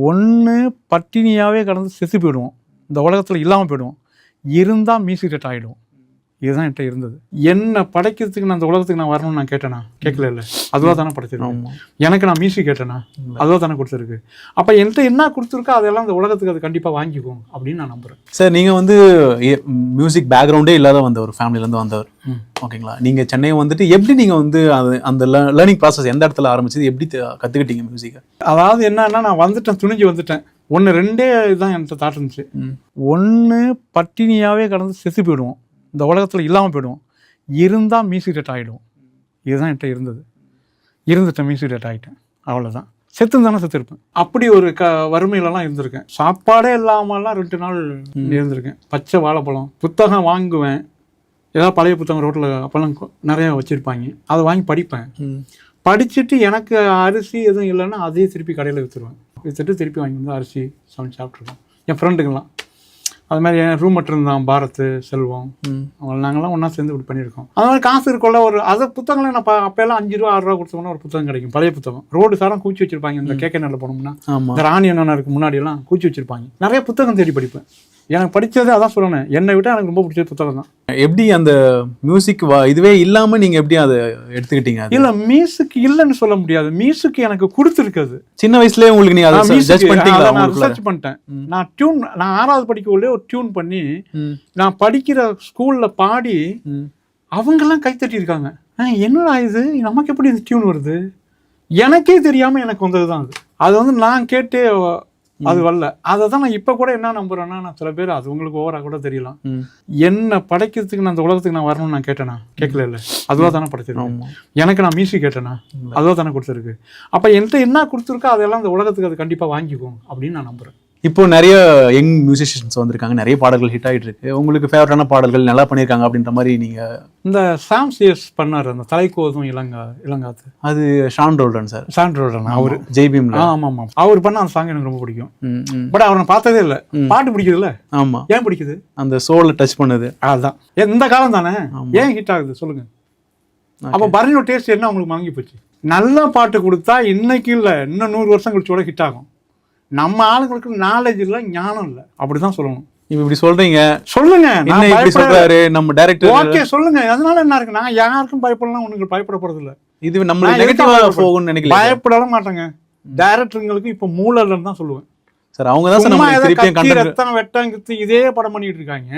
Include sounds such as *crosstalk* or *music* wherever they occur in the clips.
ஒன்று பட்டினியாகவே கடந்து செத்து போயிடுவோம். இந்த உலகத்தில் இல்லாமல் போயிடுவோம். இருந்தால் மியூசிக் ஆகிடுவோம் இதுதான் என்கிட்ட இருந்தது. என்ன படைக்கிறதுக்கு நான் இந்த உலகத்துக்கு நான் வரணும்னு நான் கேட்டேனா? கேட்கல இல்லை அதுவாக தானே படைச்சிருக்கேன். எனக்கு நான் மியூசிக் கேட்டேனா? அதுவாக தானே கொடுத்துருக்கு. அப்போ என்கிட்ட என்ன கொடுத்துருக்கோ அதெல்லாம் இந்த உலகத்துக்கு அது கண்டிப்பாக வாங்கிக்கும் அப்படின்னு நான் நம்புகிறேன் சார் நீங்க வந்து மியூசிக் பேக்ரவுண்டே இல்லாத வந்த ஒரு ஃபேமிலில இருந்து வந்தவர். ஓகேங்களா நீங்க சென்னை வந்துட்டு எப்படி நீங்க வந்து அது அந்த லேர்னிங் ப்ராசஸ் எந்த இடத்துல ஆரம்பிச்சது? எப்படி கத்துக்கிட்டீங்க மியூசிக்கை அதாவது என்னன்னா நான் வந்துட்டேன் துணிஞ்சு வந்துட்டேன். ஒன்று ரெண்டே இதுதான் என்கிட்ட தாட் இருந்துச்சு. ஒன்று பட்டினியாகவே கடந்து செத்து போயிடுவோம். இந்த உலகத்தில் இல்லாமல் போயிடுவோம். இருந்தால் மியூசிக் ஆகிடுவோம் இதுதான் என்கிட்ட இருந்தது. இருந்துட்டேன் மியூசிக் ஆகிட்டேன் அவ்வளோதான் செத்து தானே செத்து இருப்பேன் அப்படி ஒரு க வறுமையிலலாம் இருந்திருக்கேன். சாப்பாடே இல்லாமலாம் ரெண்டு நாள் இருந்திருக்கேன். பச்சை வாழைப்பழம் புத்தகம் வாங்குவேன். ஏதாவது பழைய புத்தகம் ரோட்டில் அப்போல்லாம் நிறையா வச்சுருப்பாங்க. அதை வாங்கி படிப்பேன். படிச்சுட்டு எனக்கு அரிசி எதுவும் இல்லைன்னா அதே திருப்பி கடையில் விற்றுருவேன் விற்றுட்டு திருப்பி வாங்கி வந்து அரிசி சமைச்சு சாப்பிட்ருக்கோம் என் ஃப்ரெண்டுங்கெல்லாம் அது மாதிரி என் ரூம் இருந்தான் பாரத் செல்வம். அவங்க நாங்களாம் ஒன்றா சேர்ந்து இப்படி பண்ணியிருக்கோம். அது மாதிரி காசு இருக்குள்ள ஒரு அதை புத்தகங்களை நான் அப்போல்லாம் அஞ்சு ரூபா ஆறு ரூபா கொடுத்தோம்னா ஒரு புத்தகம் கிடைக்கும் பழைய புத்தகம். ரோடு சாரம் கூச்சி வச்சிருப்பாங்க இந்த கேக்கே நல்ல போனோம்னா. இந்த ராணி முன்னாடி எல்லாம் கூச்சி வச்சிருப்பாங்க. நிறைய புத்தகம் தேடி படிப்பேன். எனக்கு படிச்சது அதான் சொல்லணும். என்னை விட எனக்கு ரொம்ப பிடிச்ச புத்தகம் தான். எப்படி அந்த மியூசிக் இதுவே இல்லாம நீங்க எப்படி அதை எடுத்துக்கிட்டீங்க இல்ல மியூசிக் இல்லைன்னு சொல்ல முடியாது. மியூசிக் எனக்கு கொடுத்துருக்குது சின்ன வயசுலயே உங்களுக்கு நீங்க அதை ஜட்ஜ் பண்ணிட்டீங்களா நான்? ரிசர்ச் பண்ணிட்டேன். நான் டியூன் நான் ஆறாவது படிக்கக்குள்ளே ஒரு டியூன் பண்ணி நான் படிக்கிற ஸ்கூல்ல பாடி. அவங்கெல்லாம் கைத்தட்டி இருக்காங்க. என்னடா இது? நமக்கு எப்படி இந்த டியூன் வருது? எனக்கே தெரியாம எனக்கு வந்ததுதான் அது. அது வந்து நான் கேட்டே அது வரல. அதை தான் நான் இப்போ கூட என்ன நம்புறேன்னா நான் சில பேர் அது உங்களுக்கு ஓவரா கூட தெரியலாம். என்ன படைக்கிறதுக்கு நான் இந்த உலகத்துக்கு நான் வரணும்னு நான் கேட்டேனா? கேட்கல இல்லை. அதுவாக தானே படைச்சிருக்கேன் எனக்கு நான் மியூசிக் கேட்டேனா? அதுவாக தானே கொடுத்துருக்கு. அப்போ என்கிட்ட என்ன கொடுத்துருக்கோ அதெல்லாம் இந்த உலகத்துக்கு அது கண்டிப்பாக வாங்கிக்கும் அப்படின்னு நான் நம்புறேன். இப்போ நிறைய யங் மியூசிஷியன்ஸ் வந்திருக்காங்க நிறைய பாடல்கள் ஹிட் ஆயிட்டு இருக்கு உங்களுக்கு ஃபேவரட்டான பாடல்கள் நல்லா பண்ணியிருக்காங்க அப்படின்ற மாதிரி நீங்க இந்த சாம் சிஎஸ் பண்ணார் அந்த தலைக்கோதும் இளங்கா இளங்காத்து. அது ஷான் ரோல்டன் சார். சாண்ட்ரோடன் அவர். ஜெய் பீம்ல. ஆமாம் ஆமாம் அவர் பண்ண அந்த சாங் எனக்கு ரொம்ப பிடிக்கும். பட் அவரை நான் பார்த்ததே இல்லை. பாட்டு பிடிக்குதுல்ல? ஆமா. ஏன் பிடிக்குது? அந்த சோலை டச் பண்ணுது. அதுதான் இந்த காலம் தானே? ஏன் ஹிட் ஆகுது? சொல்லுங்க. அப்போ பரணியோட டேஸ்ட் என்ன உங்களுக்கு வாங்கி போச்சு? நல்ல பாட்டு கொடுத்தா இன்னைக்கு இல்லை. இன்னும் நூறு வருஷம் கழிச்சு கூட ஹிட் ஆகும். நம்ம ஆளுங்களுக்கு நாலேஜ் இல்லை ஞானம் இல்லை. அப்படிதான் சொல்லணும். இப்ப இப்படி சொல்றீங்க. சொல்லுங்க என்ன நான் இப்படி பயப்பட சொல்றாரு? நம்ம டைரக்டர் ஓகே சொல்லுங்க. அதனால என்ன இருக்கு? நான் யாருக்கும் பயப்படலாம் உனக்கு பயப்பட போறது இல்ல இது நம்ம நெகட்டிவா போகும்னு நினைக்கல பயப்படலாம் மாட்டேங்க. டைரக்டருங்களுக்கு இப்ப இல்லைன்னு தான் சொல்லுவேன். சார் அவங்க தான் நம்ம கத்தி கண்டென்ட் ரத்தம் வெட்டம் கித்து இதே படம் பண்ணிட்டு இருக்காங்க.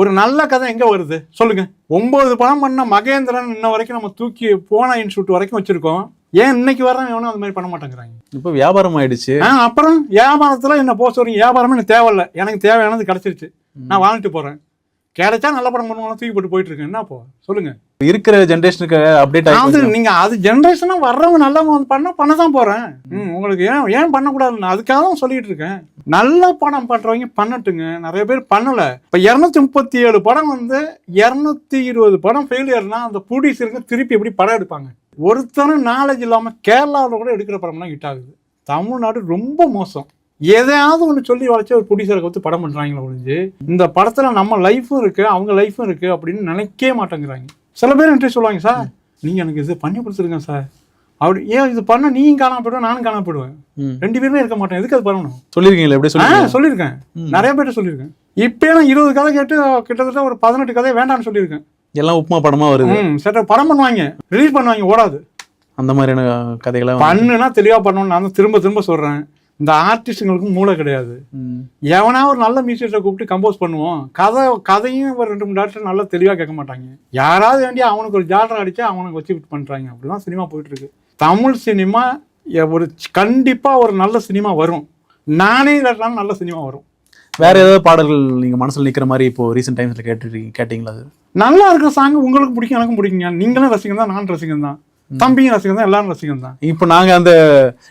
ஒரு நல்ல கதை எங்க வருது? சொல்லுங்க. ஒன்பது படம் பண்ண மகேந்திரன் இன்ன வரைக்கும் நம்ம தூக்கி போன இன்ஸ்டியூட் வரைக்கும் வச்சிருக்கோம். ஏன் இன்னைக்கு வரவன் எவனும் அது மாதிரி பண்ண மாட்டேங்கிறாங்க? இப்போ வியாபாரம் ஆயிடுச்சு. அப்புறம் வியாபாரத்துல என்ன போக சொல்றீங்க? வியாபாரமே எனக்கு தேவையில்ல. எனக்கு தேவையானது கிடைச்சிருச்சு. நான் வாழ்ந்துட்டு போறேன். கிடைச்சா நல்ல படம் பண்ணுவாங்க தூக்கி போட்டு போயிட்டு இருக்கேன். என்ன போ? சொல்லுங்க. இருக்கிற ஜெனரேஷனுக்கு அப்டேட் ஆயிடுச்சு நீங்க அது ஜென்ரேஷனா வர்றவங்க நல்லவங்க வந்து பண்ணா பண்ண தான் போறேன். உங்களுக்கு ஏன் ஏன் பண்ணக்கூடாது அதுக்காக தான் சொல்லிட்டு இருக்கேன். நல்ல படம் பண்றவங்க பண்ணட்டுங்க. நிறைய பேர் பண்ணல. இப்ப இருநூத்தி முப்பத்தி ஏழு படம் வந்து இருநூத்தி இருபது படம் ஃபெயிலியர்னா அந்த ப்ரொடியூசருக்கு திருப்பி எப்படி படம் எடுப்பாங்க? ஒருத்தனும் நாலேஜ் இல்லாம கேரளாவில் கூட எடுக்கிற படம்லாம் ஹிட் ஆகுது. தமிழ்நாடு ரொம்ப மோசம். எதையாவது ஒன்று சொல்லி வளைச்சு ஒரு ப்ரொடியூசரை கொடுத்து படம் பண்றாங்களே ஒழிஞ்சு இந்த படத்துல நம்ம லைஃபும் இருக்கு அவங்க லைஃபும் இருக்கு அப்படின்னு நினைக்கவே மாட்டேங்கிறாங்க. சில பேர் என்கிட்ட சொல்லுவாங்க சார் நீங்க எனக்கு இது பண்ணி கொடுத்துருங்க சார். அப்படி ஏன் இது பண்ண நீயும் காணாம போயிடுவேன் நானும் காணாம போயிடுவேன். ரெண்டு பேருமே இருக்க மாட்டேன் எதுக்கு அது பண்ணணும்? சொல்லிருக்கீங்களா? எப்படி சொல்லி சொல்லியிருக்கேன் நிறைய பேர்ட்ட சொல்லியிருக்கேன் இப்போ நான் இருபது கதை கேட்டு கிட்டத்தட்ட ஒரு பதினெட்டு கதை வேண்டாம்னு சொல்லியிருக்கேன் எல்லாம் உப்புமா படமா வருது. சரி படம் பண்ணுவாங்க. ரிலீஸ் பண்ணுவாங்க ஓடாது. அந்த மாதிரியான கதைகளை பண்ணுனா தெளிவா பண்ணணும் நான் திரும்ப திரும்ப சொல்றேன். இந்த ஆர்டிஸ்டுங்களுக்கு மூளை கிடையாது. எவனா ஒரு நல்ல மியூசியத்தை கூப்பிட்டு கம்போஸ் பண்ணுவோம் கதை கதையும் ஒரு ரெண்டு மூணு டாக்டர் நல்லா தெளிவாக கேட்க மாட்டாங்க. யாராவது வேண்டிய அவனுக்கு ஒரு ஜாலர் அடிச்சா அவனுக்கு வச்சு பண்ணுறாங்க அப்படிதான் சினிமா போயிட்டு இருக்கு தமிழ் சினிமா ஒரு கண்டிப்பாக ஒரு நல்ல சினிமா வரும். நானே இல்லாட்டாலும் நல்ல சினிமா வரும். வேற ஏதாவது பாடல்கள் நீங்க மனசுல நிக்கிற மாதிரி இப்போ ரீசெண்ட் டைம்ஸ்ல கேட்டுருக்கீங்க கேட்டீங்களா அது? நல்லா இருக்கிற சாங் உங்களுக்கு பிடிக்கும் எனக்கும் பிடிக்குங்க நீங்களும் ரசிகன் தான் நான் ரசிகன் தான் தம்பியும் ரசிகன் தான் எல்லாரும் ரசிகன் தான் இப்போ நாங்க அந்த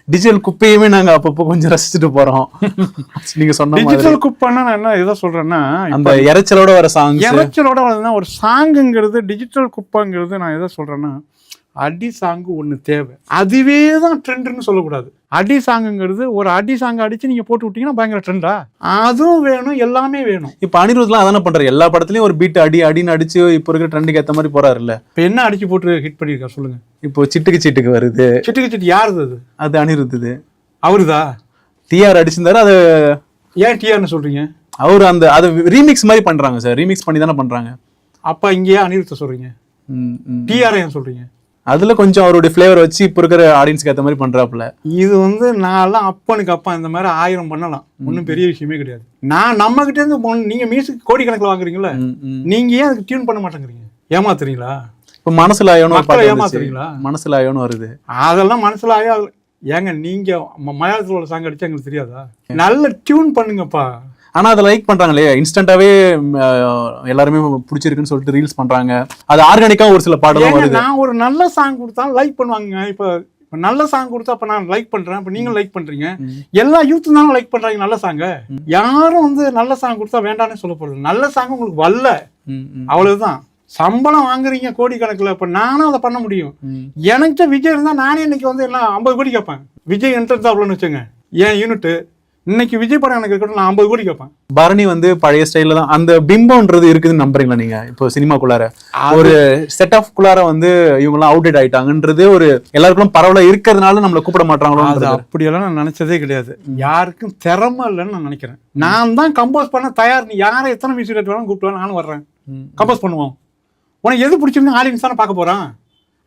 டிஜிட்டல் குப்பையுமே நாங்க அப்பப்போ கொஞ்சம் ரசிச்சுட்டு போறோம். *laughs* நீங்க சொன்ன டிஜிட்டல் குப்பன்னா நான் என்ன எதை சொல்றேன்னா அந்த இறைச்சலோட வர சாங்ஸ் இறைச்சலோட வருதுன்னா ஒரு சாங்குங்கிறது டிஜிட்டல் குப்பைங்கிறது நான் எதை சொல்றேன்னா அடி சாங்கு ஒன்று தேவை. அதுவே தான் ட்ரெண்டுன்னு சொல்லக்கூடாது. அடி சாங்குங்கிறது ஒரு அடி சாங் அடிச்சு நீங்க போட்டு விட்டீங்கன்னா பயங்கர ட்ரெண்டா? அதுவும் வேணும் எல்லாமே வேணும். இப்போ அனிருத்லாம் அதானே பண்றாரு? எல்லா படத்துலயும் ஒரு பீட் அடி அடின்னு அடிச்சு இப்போ இருக்கிற ட்ரெண்டுக்கு ஏத்த மாதிரி போறாருல்ல. இப்போ என்ன அடிச்சு போட்டு ஹிட் பண்ணியிருக்கா சொல்லுங்க. இப்போ சிட்டுக்கு சிட்டுக்கு வருது. சிட்டுக்கு சிட்டு யாருது அது? அது அனிருத் இது. அவருதா? டிஆர் அடிச்சிருந்தாரு அது ஏன் டிஆர்னு சொல்றீங்க? அவர் அந்த அது ரீமிக்ஸ் மாதிரி பண்றாங்க சார். ரீமிக்ஸ் பண்ணி தானே பண்றாங்க. அப்ப இங்கேயே அனிருத்த ம். டிஆர் ஏன் சொல்றீங்க? அதுல கொஞ்சம் அவருடைய ஃபிளேவர் வச்சு இப்போ இருக்கிற ஆடியன்ஸ்க்கு ஏத்த மாதிரி பண்றாப்புல. இது வந்து நான்லாம் அப்பனுக்கு அப்பா இந்த மாதிரி ஆயிரம் பண்ணலாம். ஒன்றும் பெரிய விஷயமே கிடையாது. நான் நம்ம கிட்ட இருந்து பொண்ணு- நீங்க மியூசிக் கோடிக்கணக்கில் வாங்குறீங்கல்ல? ம், ம். நீங்க ஏன் அதுக்கு டியூன் பண்ண மாட்டேங்கிறீங்க? ஏமாத்துறீங்களா? இப்போ மனசுல ஆயோன்னு. ஏமாத்துறீங்களா? மனசுல ஆயோன்னு வருது. அதெல்லாம் மனசுல ஆயா ஏங்க நீங்க ம- மலையாளத்துல உள்ள சாங் அடிச்சா எங்களுக்கு தெரியாதா? நல்ல டியூன் பண்ணுங்கப்பா. ஆனா அதை லைக் பண்றாங்களே இன்ஸ்டன்டாவே எல்லாருமே பிடிச்சிருக்குன்னு சொல்லிட்டு ரீல்ஸ் பண்றாங்க. அது ஆர்கானிக்கா ஒரு சில பாடலாம் வருது. நான் ஒரு நல்ல சாங் கொடுத்தா லைக் பண்ணுவாங்க இப்ப இப்ப நல்ல சாங் கொடுத்தா அப்ப நான் லைக் பண்றேன். அப்ப நீங்க லைக் பண்றீங்க. எல்லா யூத்தும் தானே லைக் பண்றாங்க நல்ல சாங்க யாரும் வந்து நல்ல சாங் கொடுத்தா வேண்டாம்னு சொல்ல போறது நல்ல சாங் உங்களுக்கு வரல. அவ்வளவுதான். சம்பளம் வாங்குறீங்க கோடிக்கணக்கில். இப்ப நானும் அதை பண்ண முடியும். ம். எனக்கிட்ட விஜய் இருந்தா நானே இன்னைக்கு வந்து எல்லாம் ஐம்பது கோடி கேட்பேன். விஜய் என்ட்ரன்ஸ் அவ்வளோன்னு வச்சுங்க என் யூனிட் இன்னைக்கு விஜய் படம் எனக்கு இருக்கட்டும் நான் ஐம்பது கோடி கேட்பேன். பரணி வந்து பழைய ஸ்டைல்ல தான் அந்த பிம்பம்ன்றது இருக்குதுன்னு நம்புறீங்களா நீங்க? இப்போ சினிமாக்குள்ளார. ஒரு செட் ஆஃப் குள்ளார வந்து இவங்க எல்லாம் அவுடேட் ஆயிட்டாங்கன்றது ஒரு எல்லாருக்கும் பரவலா இருக்கிறதுனால நம்மள கூப்பிட அது மாட்டாங்களோ அப்படியெல்லாம் நான் நினைச்சதே கிடையாது. யாருக்கும் திறமை இல்லைன்னு நான் நினைக்கிறேன். நான் தான் கம்போஸ் பண்ண தயார். நீ யாரை எத்தனை மியூசிக் வேணாலும் கூப்பிட்டு நானும் வர்றேன். கம்போஸ் பண்ணுவோம். உனக்கு எது பிடிச்சிருந்து ஆடியன்ஸ் தானே பார்க்க போறான்.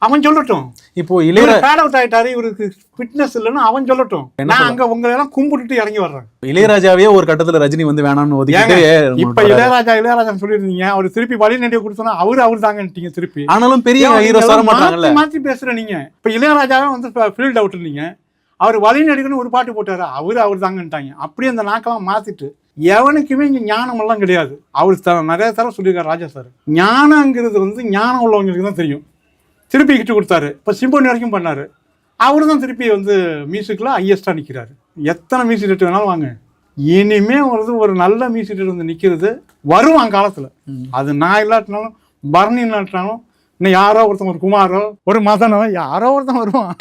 அவன் சொல்லட்டும். இப்போ இளையரா இவரு ஃபேட் அவுட் ஆயிட்டாரு இவருக்கு ஃபிட்னஸ் இல்லைன்னு அவன் சொல்லட்டும். நான் அங்க உங்களை எல்லாம் கும்பிட்டுட்டு இறங்கி வர்றேன். இளையராஜாவே ஒரு கட்டத்துல ரஜினி வந்து வேணாம்னு ஒதுக்கிட்டு இப்ப இளையராஜா இளையராஜா சொல்லியிருந்தீங்க. அவர் திருப்பி வழி நடிகை கொடுத்தோன்னா அவரு அவர் தாங்கன்ட்டீங்க திருப்பி. ஆனாலும் பெரிய வர நீங்க மாட்டாங்கல்ல. மாத்தி பேசுற நீங்க. இப்ப இளையராஜாவே வந்து ஃபீல்ட் அவுட் நீங்க அவர் வழி நடிகன்னு ஒரு பாட்டு போட்டாரு. அவரு அவர் தாங்கன்ட்டாங்க அப்படியே அந்த நாக்கெல்லாம் மாத்திட்டு எவனுக்குமே இங்க ஞானம் எல்லாம் கிடையாது. அவர் நிறைய தடவை சொல்லியிருக்காரு ராஜா சார். ஞானங்கிறது வந்து ஞானம் உள்ளவங்களுக்கு தான் தெரியும். திருப்பி ஹிட் கொடுத்தாரு. இப்போ சிம்போனி வரைக்கும் பண்ணாரு. அவரு தான் திருப்பி வந்து மியூசிக்கில் ஹையஸ்டாக நிற்கிறாரு எத்தனை மியூசிக் ரேட் வேணாலும் வாங்க. இனிமே வந்து ஒரு நல்ல மியூசிக் ரேட் வந்து நிற்கிறது வருவான் காலத்தில். அது நான் இல்லாட்டினாலும் பரணி இல்லாட்டினாலும் இன்னும் யாரோ ஒருத்தன் ஒரு குமாரோ ஒரு மதனோ யாரோ ஒருத்தன் வருவான்.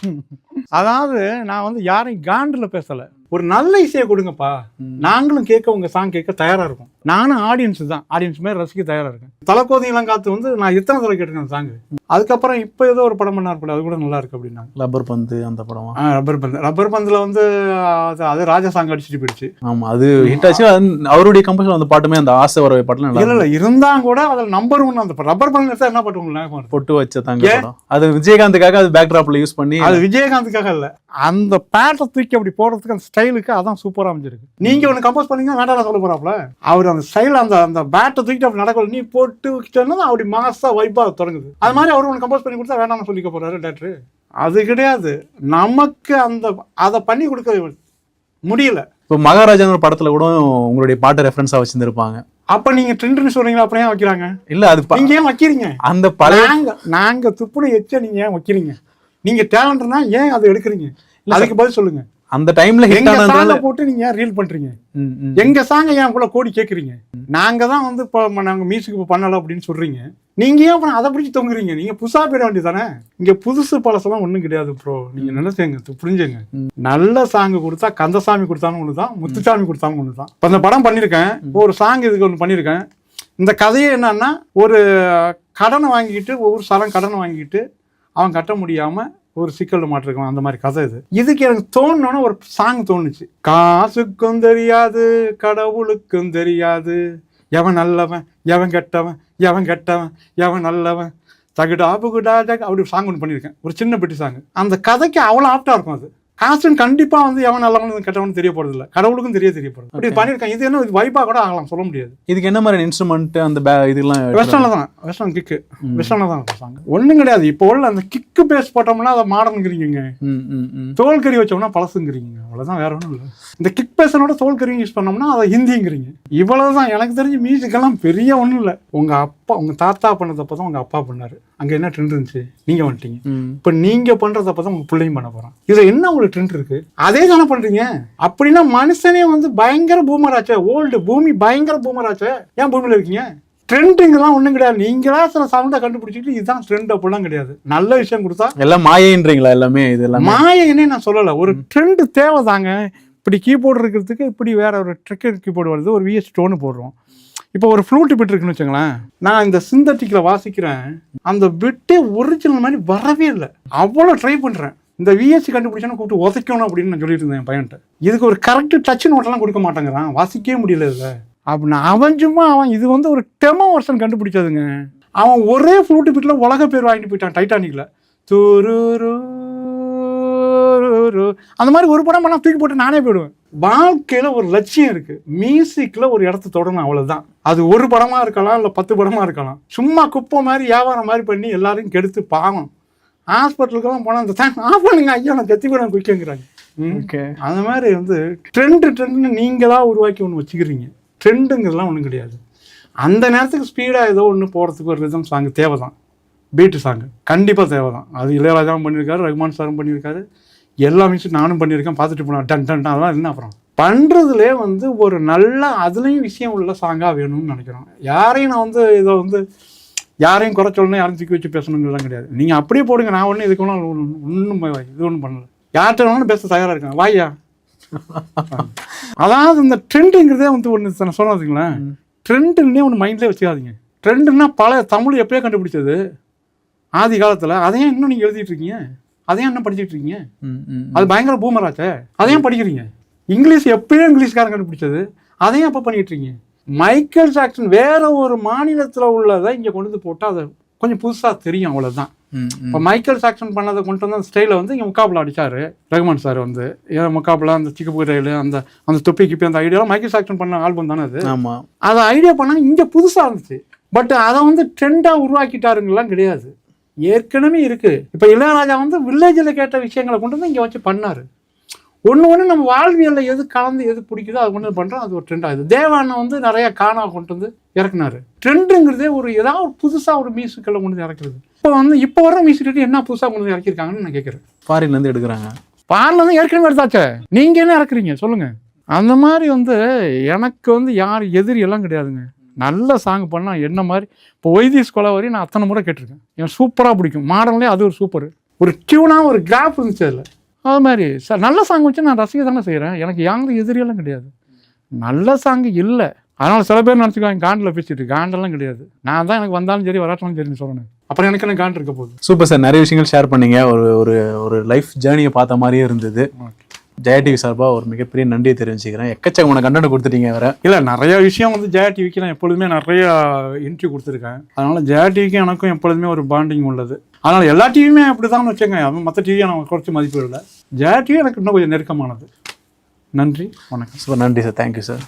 அதாவது நான் வந்து யாரையும் காண்டில் பேசலை. ஒரு நல்ல இசையை கொடுங்கப்பா. நாங்களும் கேட்க உங்க சாங் கேட்க தயாரா இருக்கும். நானும் ஆடியன்ஸ் தான். ஆடியன்ஸ் மாதிரி ரசிக்க தயாரா இருக்கேன். தலைக்கோதையெல்லாம் காத்து வந்து நான் எத்தனை தடவை கேட்டிருக்கேன் சாங் அதுக்கப்புறம் இப்போ ஏதோ ஒரு படம் பண்ணார் போல அது கூட நல்லா இருக்கு அப்படின்னாங்க. லப்பர் பந்து அந்த படம்? ஆ, ரப்பர் பந்து. ரப்பர் பந்துல வந்து அது அது ராஜா சாங் அடிச்சுட்டு போயிடுச்சு. ஆமா அது ஹிட் ஆச்சு. அவருடைய கம்போசர் அந்த பாட்டுமே அந்த ஆசை வர பாட்டுல நல்லா இல்ல இல்ல இருந்தா கூட அதில் நம்பர் ஒன் அந்த ரப்பர் பந்து எடுத்தா என்ன இருக்கு? பொட்டு வச்ச தங்க அது விஜயகாந்துக்காக அது பேக்ராப்ல யூஸ் பண்ணி அது விஜயகாந்துக்காக இல்ல. அந்த பேட்டை தூக்கி அப்படி போடுறதுக்கு அந்த ஸ்டைலுக்கு அதான் சூப்பரா அமைஞ்சிருக்கு. நீங்க ஒன்று கம்போஸ் பண்ணீங்கன்னா வேண்டாம் சொல்ல போறாப்ல அவர் அந்த ஸ்டைல் அந்த அந்த பேட்டை தூக்கிட்டு அப்படி நடக்கல. நீ போட்டு வச்சுட்டேன்னா அப்படி மாசா வைப்பா தொடங்குது. அது மாதிரி அவர் ஒன்று கம்போஸ் பண்ணி கொடுத்தா வேண்டாம்னு சொல்லிக்க போறாரு டேரக்டர் அது கிடையாது. நமக்கு அந்த அதை பண்ணி கொடுக்க முடியல. இப்போ மகாராஜான்னு ஒரு படத்துல கூட உங்களுடைய பாட்டை ரெஃபரன்ஸா வச்சிருந்திருப்பாங்க. அப்ப நீங்க ட்ரெண்ட்னு சொல்றீங்களா அப்புறம் ஏன் வைக்கிறாங்க? இல்ல அது நீங்க ஏன் வைக்கிறீங்க? அந்த பழைய நாங்க நாங்க துப்புன எச்ச நீங்க ஏன் வைக்கிறீங்க? நீங்க டேலண்ட்னா ஏன் அதை எடுக்கிறீங்க? அதுக்கு பதில் சொல்லுங்க. அந்த டைம்ல எங்க சாங்க போட்டு நீங்க ரீல் பண்றீங்க. எங்க சாங்க ஏன் கூட கோடி கேக்குறீங்க? நாங்க தான் வந்து இப்போ நாங்க மியூசிக் பண்ணல அப்படின்னு சொல்றீங்க. நீங்க ஏன் அதை பிடிச்சி தொங்குறீங்க? நீங்க புதுசா போயிட வேண்டியதானே இங்க புதுசு பழசெல்லாம் ஒண்ணும் கிடையாது ப்ரோ நீங்க நினைச்சேங்க புரிஞ்சுங்க நல்ல சாங் கொடுத்தா கந்தசாமி கொடுத்தாலும் ஒண்ணுதான் முத்துசாமி கொடுத்தாலும் ஒண்ணுதான். இப்போ அந்த படம் பண்ணியிருக்கேன் இப்போ ஒரு சாங் இதுக்கு ஒன்று பண்ணியிருக்கேன் இந்த கதையே என்னன்னா ஒரு கடனை வாங்கிட்டு ஒவ்வொரு சரம் கடனை வாங்கிட்டு அவன் கட்ட முடியாம ஒரு சிக்கல் மாட்டிருக்கான் அந்த மாதிரி கதை இது. இதுக்கு எனக்கு தோணுனோன்னா ஒரு சாங் தோணுச்சு. காசுக்கும் தெரியாது கடவுளுக்கும் தெரியாது. எவன் நல்லவன் எவன் கெட்டவன் எவன் கெட்டவன் எவன் நல்லவன். தகுடா புகுடா அப்படி சாங் ஒன்று பண்ணியிருக்கேன். ஒரு சின்ன பெட்டி சாங் அந்த கதைக்கு அவ்வளோ ஆப்டாக இருக்கும் அது. காசுன்னு கண்டிப்பா வந்து எவன் நல்லவன் கெட்டவன் தெரிய போறது இல்ல கடவுளுக்கும் தெரிய தெரிய போறது அப்படி பண்ணியிருக்கேன். இது என்ன இது வைப்பா கூட ஆகலாம் சொல்ல முடியாது. இதுக்கு என்ன மாதிரி இன்ஸ்ட்ருமெண்ட் அந்த பே- இதெல்லாம் வெஸ்டர்ன்ல தான் வெஸ்டர்ன் கிக்கு வெஸ்டர்ன்ல தான் சாங் ஒன்றும் கிடையாது. இப்போ உள்ள அந்த கிக்கு பேஸ் போட்டோம்னா அதை மாடர்னுங்கிறீங்க. தோல் கறி வச்சோம்னா பழசுங்கிறீங்க. அவ்வளவுதான் வேற ஒன்றும் இல்லை. இந்த கிக் பேசனோட தோல் கறி யூஸ் பண்ணோம்னா அதை ஹிந்திங்கிறீங்க. இவ்வளவுதான் எனக்கு தெரிஞ்ச மியூசிக் எல்லாம் பெரிய ஒன்றும் இல்லை. உங்க அப்பா உங்க தாத்தா பண்ணதப்ப தான் உங்க அப்பா பண்ணாரு. அங்க என்ன ட்ரெண்ட் இருந்துச்சு? நீங்க வந்துட்டீங்க. இப்ப நீங்க பண்றதப்ப தான் உங்க பிள்ளையும் பண்ண போறான். இதுல என்ன உங்களுக்கு ட்ரெண்ட் இருக்கு? அதே தானே பண்றீங்க? அப்படின்னா மனுஷனே வந்து பயங்கர பூமராச்சே ஓல்டு பூமி பயங்கர பூமராச்சே ஏன் பூமியில இருக்கீங்க? ட்ரெண்டுங்கெல்லாம் ஒண்ணும் கிடையாது. நீங்களா சில சவுண்டை கண்டுபிடிச்சிட்டு இதுதான் ட்ரெண்ட் அப்படிலாம் கிடையாது. நல்ல விஷயம் கொடுத்தா எல்லாம் மாயைன்றீங்களா எல்லாமே? இது எல்லாமே? மாயைன்னே நான் சொல்லலை. ஒரு ட்ரெண்ட் தேவைதாங்க. இப்படி கீபோர்டு இருக்கிறதுக்கு இப்படி வேற ஒரு ட்ரிக்கர் கீபோர்டு வருது. ஒரு விஎஸ் டோனு போடுறோம். இப்போ ஒரு ஃப்ளூட் பிட் இருக்குன்னு வச்சுங்களேன். நான் இந்த சிந்தட்டிக்கில் வாசிக்கிறேன். அந்த பிட்டே ஒரிஜினல் மாதிரி வரவே இல்லை. அவ்வளோ ட்ரை பண்ணுறேன் இந்த விஎஸ்சி கண்டுபிடிச்சோன்னு கூப்பிட்டு உதைக்கணும் அப்படின்னு நான் சொல்லிட்டு இருந்தேன் என் பையன்கிட்ட. இதுக்கு ஒரு கரெக்ட் டச் நோட்டெல்லாம் கொடுக்க மாட்டேங்கிறான். வாசிக்கவே முடியல இதில். அப்படின்னா அவன் சும்மா அவன் இது வந்து ஒரு டெமோ வருஷன் கண்டுபிடிச்சதுங்க. அவன் ஒரே ஃப்ளூட்டு பீட்டில் உலக பேர் வாங்கிட்டு போயிட்டான் டைட்டானிக்கில் துரு அந்த மாதிரி ஒரு படம் பண்ணா தூக்கி போட்டு நானே போயிடுவேன். வாழ்க்கையில ஒரு லட்சியம் இருக்கு. மியூசிக்ல ஒரு இடத்த தொடணும் அவ்வளவுதான். அது ஒரு படமா இருக்கலாம் இல்ல பத்து படமா இருக்கலாம். சும்மா குப்பை மாதிரி வியாபாரம் மாதிரி பண்ணி எல்லாரையும் கெடுத்து பாவம். ஹாஸ்பிட்டலுக்கெல்லாம் போனால் அந்த தேங்க் ஆஃப் பண்ணுங்க ஐயா நான் கத்தி கூட குயிக்கங்கிறாங்க ஓகே. அந்த மாதிரி வந்து ட்ரெண்டு ட்ரெண்டுன்னு நீங்களா உருவாக்கி ஒன்று வச்சுக்கிறீங்க. ட்ரெண்டுங்கிறதுலாம் ஒன்றும் கிடையாது. அந்த நேரத்துக்கு ஸ்பீடாக ஏதோ ஒன்று போகிறதுக்கு ஒரு ரிதம் சாங் தேவை தான் பீட்டு சாங் கண்டிப்பாக தேவை தான் அது இளையராஜாவும் பண்ணியிருக்காரு ரகுமான் சாரும் பண்ணியிருக்காரு. எல்லா மியூசிக் நானும் பண்ணியிருக்கேன் பார்த்துட்டு போனேன் டன் டன் அதெல்லாம் என்ன அப்புறம்? பண்ணுறதுலே வந்து ஒரு நல்ல அதுலேயும் விஷயம் உள்ள சாங்காக வேணும்னு நினைக்கிறோம் யாரையும் நான் வந்து இதை வந்து யாரையும் குறை சொல்லணும் யாரும் தூக்கி வச்சு பேசணுங்கிறதுலாம் கிடையாது. நீங்கள் அப்படியே போடுங்க நான் ஒன்றும் இதுக்கு ஒன்றும் ஒன்றும் இது ஒன்றும் பண்ணல. யார்கிட்ட வேணாலும் பேச தயாராக இருக்கேன் வாயா அதாவது இந்த ட்ரெண்டுங்கிறதே வந்து ஒன்று நான் சொன்னதுங்களேன் ட்ரெண்டுன்னே ஒன்று மைண்ட்லேயே வச்சுக்காதீங்க. ட்ரெண்டுன்னா பழைய தமிழ் எப்பயோ கண்டுபிடிச்சது? ஆதி காலத்தில். அதையும் இன்னும் நீங்கள் எழுதிட்டு இருக்கீங்க? அதையும் இன்னும் படிச்சிட்டு இருக்கீங்க. அது பயங்கர பூமராச்சே அதையும் படிக்கிறீங்க? இங்கிலீஷ் எப்பயும் இங்கிலீஷ்காரன் கண்டுபிடிச்சது. அதையும் அப்போ பண்ணிட்டு இருக்கீங்க? மைக்கேல் ஜாக்சன் வேற ஒரு மாநிலத்தில் உள்ளதை இங்கே கொண்டு வந்து போட்டால் அது கொஞ்சம் புதுசாக தெரியும் ம். இப்போ மைக்கேல் ஜாக்சன் பண்ணதை கொண்டு வந்து அந்த ஸ்டைலை வந்து இங்கே முக்காப்பில் அடிச்சாரு. ரகுமான் சார் வந்து. ஏன் முக்காப்பில் அந்த சிக்கு ரயில் அந்த அந்த தொப்பி கிப்பி அந்த ஐடியாலாம் மைக்கேல் ஜாக்சன் பண்ண ஆல்பம் தானே அது. ஆமா. அதை ஐடியா பண்ணாங்க இங்கே புதுசாக இருந்துச்சு. பட் அதை வந்து ட்ரெண்டாக உருவாக்கிட்டாருங்கலாம் கிடையாது. ஏற்கனவே இருக்குது இப்போ இளையராஜா வந்து வில்லேஜில் கேட்ட விஷயங்களை கொண்டு வந்து இங்கே வச்சு பண்ணார். ஒன்று ஒன்று நம்ம வாழ்வியலில் எது கலந்து எது பிடிக்குதோ அது கொண்டு வந்து பண்ணுறோம் அது ஒரு ட்ரெண்ட் ஆகுது தேவானை வந்து நிறைய காணா கொண்டு வந்து இறக்குனாரு. ட்ரெண்டுங்கிறதே ஒரு ஏதாவது ஒரு புதுசாக ஒரு மியூசிக்கெல்லாம் கொண்டு வந்து இறக்குறது. இப்போ வந்து இப்போ வர மியூசிக் என்ன புதுசாக கொண்டு வந்து இறக்கியிருக்காங்கன்னு நான் கேட்குறேன் ஃபாரின்ல இருந்து எடுக்கிறாங்க. பாலில் வந்து ஏற்கனவே எடுத்தாச்சே நீங்கள் என்ன இறக்குறீங்க? சொல்லுங்க. அந்த மாதிரி வந்து எனக்கு வந்து யார் எதிரி எல்லாம் கிடையாதுங்க. நல்ல சாங் பண்ணால் என்ன மாதிரி? இப்போ ஒய்தீஸ் கொலை வரையும் நான் அத்தனை முறை கேட்டிருக்கேன். எனக்கு சூப்பராக பிடிக்கும். மாடல்லே அது ஒரு சூப்பர் ஒரு டியூனாக ஒரு கிராஃப் இருந்துச்சு அதில். அது மாதிரி சார் நல்ல சாங் வச்சு நான் ரசிக்க தானே செய்கிறேன் எனக்கு யாங்க எதிரியெல்லாம் கிடையாது. நல்ல சாங் இல்லை. அதனால் சில பேர் நினச்சிக்குவாங்க காண்டில் பேசிட்டு காண்டெல்லாம் கிடையாது. நான் தான் எனக்கு வந்தாலும் சரி வராட்டாலும் சரின்னு சொல்லணும் அப்புறம் எனக்கு என்ன காண்ட் இருக்க போகுது? சூப்பர் சார் நிறைய விஷயங்கள் ஷேர் பண்ணீங்க. ஒரு ஒரு ஒரு லைஃப் ஜேர்னியை பார்த்த மாதிரியே இருந்தது. ஜெயா டிவி சார்பா ஒரு மிகப்பெரிய நன்றியை தெரிவிச்சுக்கிறேன். எக்கச்சக்கமான கண்டென்ட் கொடுத்துட்டீங்க வேற. இல்லை நிறைய விஷயம் வந்து ஜெயா டிவிக்கு நான் எப்பொழுதுமே நிறைய இன்டர்வியூ கொடுத்துருக்கேன். அதனால ஜெயா டிவிக்கும் எனக்கும் எப்பொழுதுமே ஒரு பாண்டிங் உள்ளது. அதனால எல்லா டிவியுமே அப்படி தான் வச்சுங்க அது மற்ற டிவியை நான் குறைச்சி மதிப்பு இல்லை ஜெயா டிவி எனக்கு இன்னும் கொஞ்சம் நெருக்கமானது. நன்றி வணக்கம். சூப்பர் நன்றி சார் தேங்க்யூ சார்